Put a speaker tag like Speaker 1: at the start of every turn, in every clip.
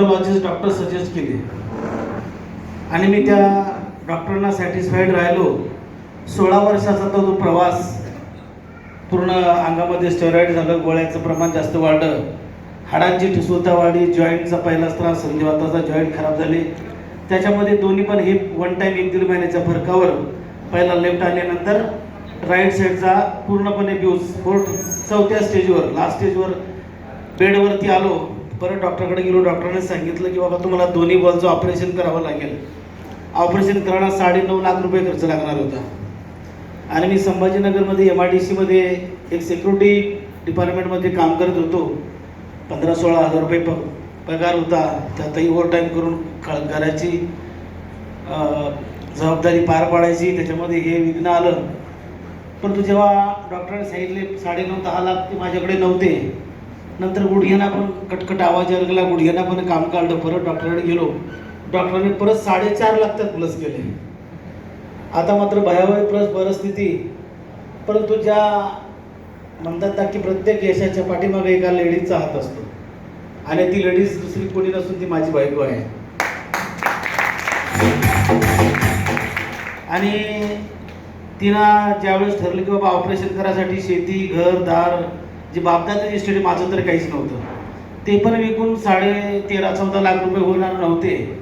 Speaker 1: Doctor suggest केले. आणि मी त्या डॉक्टरांना सॅटिस्फाईड राहिलो. सोळा वर्षाचा तो प्रवास पूर्ण अंगामध्ये स्टेरॉइड झालं गोळ्याचं प्रमाण जास्त वाढलं. हाडांची ठिसूळता वाढली जॉईंटचा पहिलाच त्रास संधिवाताचा जॉईंट खराब झाले. त्याच्यामध्ये दोन्ही पण हे वन टाईम एक दीड महिन्याच्या फरकावर. पहिला लेफ्ट आल्यानंतर राईट साईडचा पूर्णपणे ब्यूज फोर्थ चौथ्या स्टेजवर लास्ट स्टेजवर बेडवरती आलो. परत डॉक्टरकडे गेलो डॉक्टरने सांगितलं की बाबा तुम्हाला दोन्ही बॉलचं ऑपरेशन करावं लागेल. ऑपरेशन करायला साडे नऊ लाख रुपये खर्च लागणार होता. आणि मी संभाजीनगरमध्ये एम आय डी सीमध्ये एक सिक्युरिटी डिपार्टमेंटमध्ये काम करत होतो. पंधरा सोळा हजार रुपये प पगार होता. त्यातही ओव्हरटाईम करून घराची जबाबदारी पार पाडायची. त्याच्यामध्ये हे विघ्न आलं. परंतु जेव्हा डॉक्टरांनी सांगितले साडेनऊ दहा लाख ते माझ्याकडे नव्हते. नंतर गुडघ्यांना पण कटकट आवाज यायला लागला गुडघ्यांना पण काम काढलं परत डॉक्टरकडे गेलो. डॉक्टरांनी परत साडेचार लागतात प्लस केले आता मात्र भयावह प्लस परिस्थिती. परंतु ज्या म्हणतात ना की प्रत्येक यशाच्या पाठीमागे एका लेडीजचा हात असतो. आणि ती लेडीज दुसरी कोणी नसून ती माझी बायको आहे. आणि तिनं ज्यावेळेस ठरलं की बाबा ऑपरेशन करायसाठी शेती घर दार जे बापदादा इस्टेट माझं तर काहीच नव्हतं. ते पण विकून साडे तेरा चौदा लाख रुपये होणार नव्हते.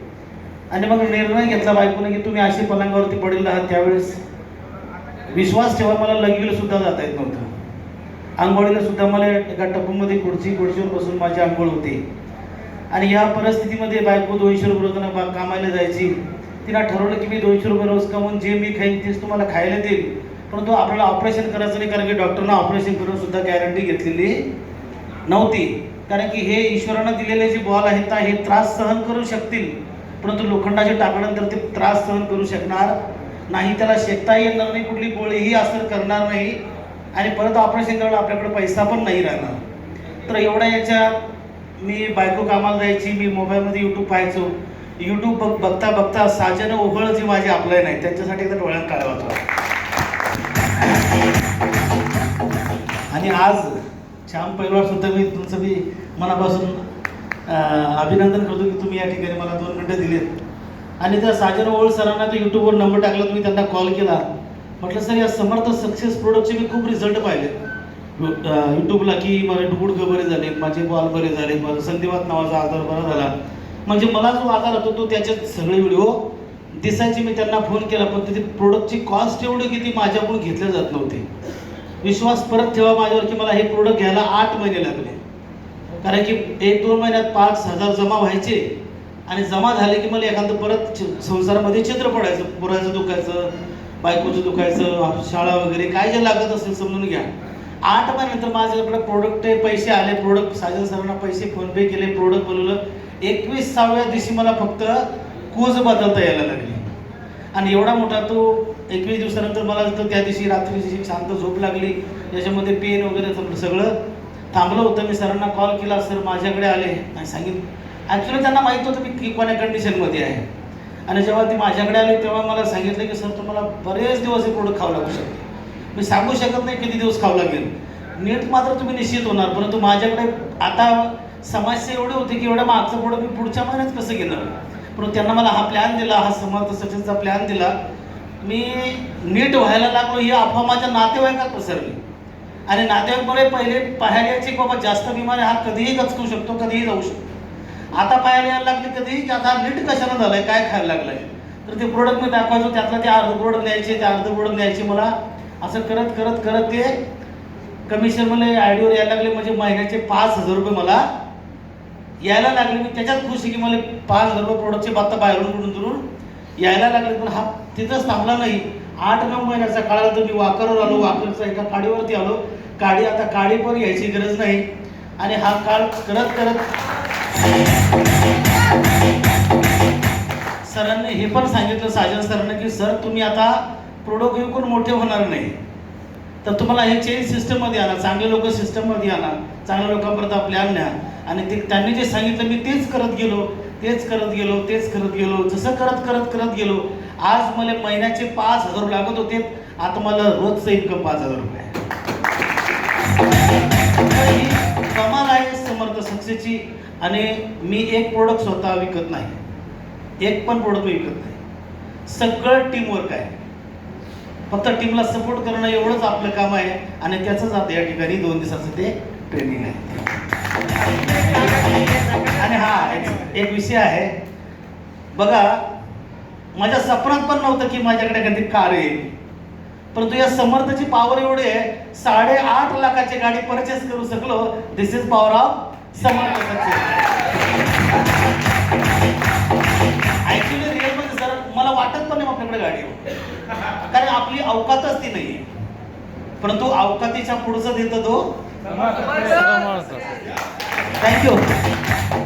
Speaker 1: आणि मग निर्णय घेतला बायकोने की तुम्ही अशी पलंगावरती पडेल आहात त्यावेळेस. विश्वास ठेवा मला लगीला सुद्धा जाता येत नव्हतं. आंघोळीला सुद्धा मला एका टपूमध्ये खुर्ची खुर्चीवर बसून माझी आंघोळ होते. आणि या परिस्थितीमध्ये बायको दोनशे रुपये रोजानं कामायला कामाला जायची. तिनं ठरवलं की मी दोनशे रुपये रोज कमवून जे मी खाईन तेच तुम्हाला खायला देईल. परंतु आपल्याला ऑपरेशन करायचं नाही कारण की डॉक्टरनं ऑपरेशन करून सुद्धा गॅरंटी घेतलेली नव्हती. कारण की हे ईश्वरानं दिलेले जे बॉल आहेत ना, हे त्रास सहन करू शकतील. परंतु लोखंडाचे टाकल्यानंतर ते त्रास सहन करू शकणार नाही. त्याला शेकता येणार नाही कुठली गोळीही असर करणार नाही. आणि परत ऑपरेशन करायला आपल्याकडे पैसा पण नाही राहणार. तर एवढ्या याच्या मी बायको कामाला जायची मी मोबाईलमध्ये यूट्यूब पाहायचो. यूट्यूब बघ बघता बघता साजन ओघळ जे माझी आपलं नाही त्यांच्यासाठी एकदा डोळ्यात काळ वाचवा आणि आज श्याम पैलवार सुद्धा मी तुमचं मी मनापासून अभिनंदन करतो की तुम्ही या ठिकाणी मला दोन मिनटं दिलेत. आणि त्या साजन ओळ सरांना तो यूट्यूबवर नंबर टाकला तुम्ही त्यांना कॉल केला. म्हटलं सर या समर्थ सक्सेस प्रोडक्टचे मी खूप रिझल्ट पाहिले. यूट्यूबला की माझे गुडघे बरे झाले माझे बॉल बरे झाले माझा संधिवात नावाचा आजार बरा झाला. म्हणजे मला जो आजार होतो तो त्याच्यात सगळे व्हिडिओ दिसायचे मी त्यांना फोन केला पण त्याचे प्रोडक्टची कॉस्ट एवढी की ती माझ्याकडून घेतल्या जात नव्हती. विश्वास परत ठेवा माझ्यावर की मला हे प्रोडक्ट घ्यायला आठ महिने लागले. कारण की एक दोन महिन्यात पाच हजार जमा व्हायचे. आणि जमा झाले की मला एखादं परत संसारामध्ये चित्र पडायचं पुरायचं दुखायचं बायकोचं दुखायचं शाळा वगैरे काय जे लागत असेल समजून घ्या. आठ महिन्यानंतर माझ्याकडे प्रोडक्ट पैसे आले प्रोडक्ट साजन सरांना पैसे फोनपे केले प्रोडक्ट बोलवलं. एकवीसाव्या दिवशी मला फक्त कोज बदलता यायला लागली. आणि एवढा मोठा तो एकवीस दिवसानंतर मला तर त्या दिवशी रात्रीची शांत झोप लागली. याच्यामध्ये पेन वगैरे सगळं- थांबलं होतं. मी सरांना कॉल केला सर माझ्याकडे आले. आणि सांगितलं ॲक्च्युली त्यांना माहीत होतं मी कोण्या कंडिशनमध्ये आहे. आणि जेव्हा ती माझ्याकडे आली तेव्हा मला सांगितलं की सर तुम्हाला बरेच दिवस हे प्रोडक्ट खावं लागू शकते. मी सांगू शकत नाही किती दिवस खावं लागेल. नीट मात्र तुम्ही निश्चित होणार परंतु माझ्याकडे आता समस्या एवढी होती की एवढं मागचं पुढं मी पुढच्या महिन्यात कसं घेणार? परंतु त्यांना मला हा प्लॅन दिला हा समर्थ सचिनचा प्लॅन दिला. मी नीट व्हायला लागलो ही अफवा माझ्या नातेवाईकात पसरली आणि नातेवाईकमुळे पहिले पाहायला यायचे की बाबा जास्त बिमारी हा कधीही गचकू शकतो कधीही जाऊ शकतो. आता पाहायला यायला लागले कधीही की आता नीट कशानं आहे काय खायला लागलंय. तर ते प्रोडक्ट मी दाखवायचो त्यातलं ते अर्ध प्रोडक्ट न्यायचे ते अर्ध प्रोडक्ट न्यायचे मला. असं करत करत करत ते कमिशन मला आयडीवर यायला लागले म्हणजे महिन्याचे पाच हजार रुपये मला यायला लागले मी त्याच्यात खुश आहे की मला पाच हजार रुपये प्रोडक्टचे बात्ता बाहेरून कुठून दुरून यायला लागले. पण हा तिथंच थांबला नाही. आठ नऊ महिन्याचा काळानंतर मी वाकरवर आलो. वाकरचा एका काडीवरती आलो. काडी आता काडी पण यायची गरज नाही. आणि हा काळ करत करत सरांनी हे पण सांगितलं साजन सरांनी की सर तुम्ही आता प्रोडक्ट विकून मोठे होणार नाही. तर तुम्हाला हे चेंज सिस्टममध्ये आणा. चांगले लोक सिस्टममध्ये आणा. चांगल्या लोकांपर्यंत आपल्या न्या. आणि ते त्यांनी जे सांगितलं मी तेच करत गेलो तेच करत गेलो तेच करत गेलो जसं करत करत करत गेलो आज मला महिन्याचे पाच हजार लागत होते आता मला रोजचं इन्कम पाच हजार रुपये ही कमाल आहे समर्थ समर्थ सक्सेसची आणि मी एक प्रोडक्ट स्वतः विकत नाही. एक पण प्रोडक्ट मी विकत नाही. सगळं टीमवर्क आहे. फक्त टीमला सपोर्ट करणं एवढंच आपलं काम आहे आणि त्याचंच आता या ठिकाणी दोन दिवसाचं ते ट्रेनिंग आहे. आणि हा एक- विषय आहे. बघा माझ्या सपनात पण नव्हतं की माझ्याकडे कधी कार येईल. परंतु या समर्थची पॉवर एवढे साडेआठ लाखाची गाडी परचेस करू शकलो. This is power of Samarth actually रिअलमध्ये सर मला वाटत पण नाही आपल्याकडे गाडी कारण आपली अवकातच ती नाही परंतु अवकातीच्या पुढचं देतो तो Thank you.